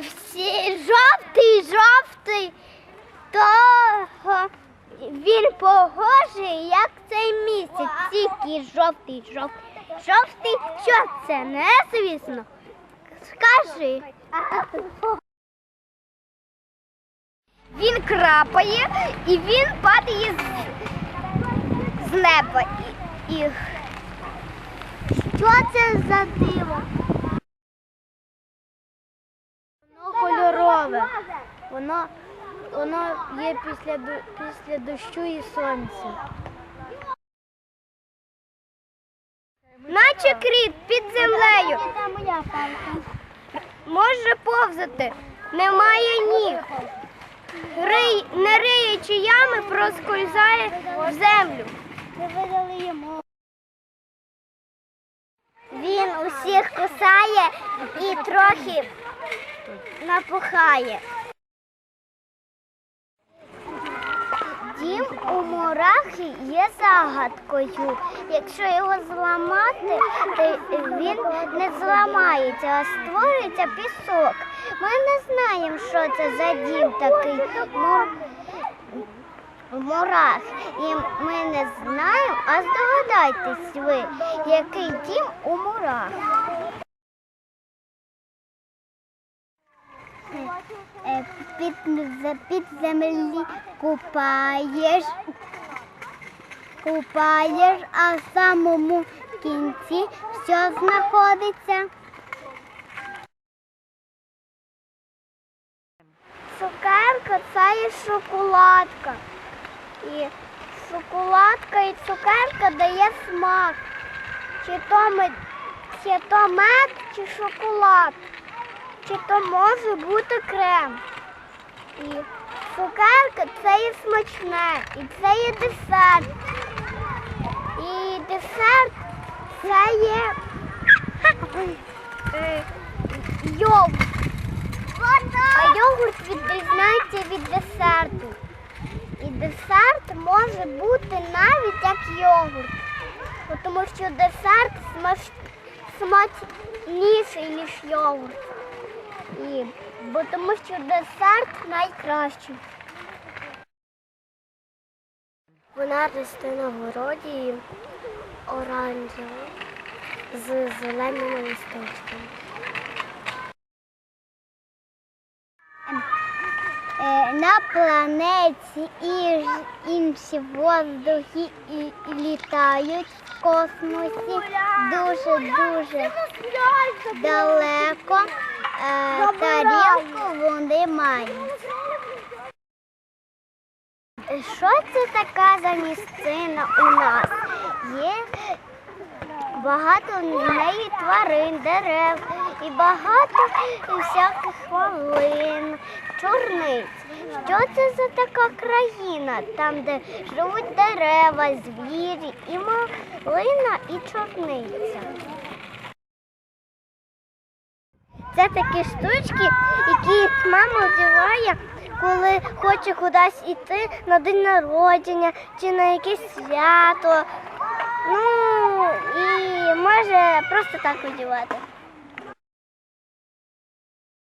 всі жовтий, жовтий, то він погожий, як цей місяць, тільки жовтий, жовтий, жовтий. Що це? Не звісно. Скажи. Він крапає і він падає з, неба. І... Що це за диво? Воно кольорове. Воно, воно є після, після дощу і сонця. Наче кріт під землею. Може повзати, немає ніг. Рий, не риючи ями, проскользає в землю. Він усіх кусає і трохи напухає. Дім мурахи є загадкою. Якщо його зламати, то він не зламається, а створюється пісок. Ми не знаємо, що це за дім такий мур... мурах. І ми не знаємо, а здогадайтесь ви, який дім у мурах. Під, під землі купаєш, купаєш, а в самому кінці що знаходиться? Цукерка це є шоколадка. І шоколадка і цукерка дає смак. Чи то мед, чи то мед, чи шоколад. Чи то може бути крем. І цукерка це є смачне, і це є десерт. І десерт це є е, йогурт. А йогурт відрізняється від десерту. І десерт може бути навіть як йогурт. Тому що десерт смачніший, ніж йогурт. І... Бо тому що десерт найкращий. Вона росте на городі оранжева з зеленими листочками. Е, На планеті і інші воздухи і, і літають в космосі дуже-дуже далеко. Е, Тарілку вони мають. Що це така за місцина у нас? Є багато в неї тварин, дерев і багато всяких хвилин, чорниць. Що це за така країна, там, де живуть дерева, звірі, і малина, і чорниця? Такі штучки, які мама одягає, коли хоче кудись йти на день народження чи на якесь свято. Ну і може просто так одягати.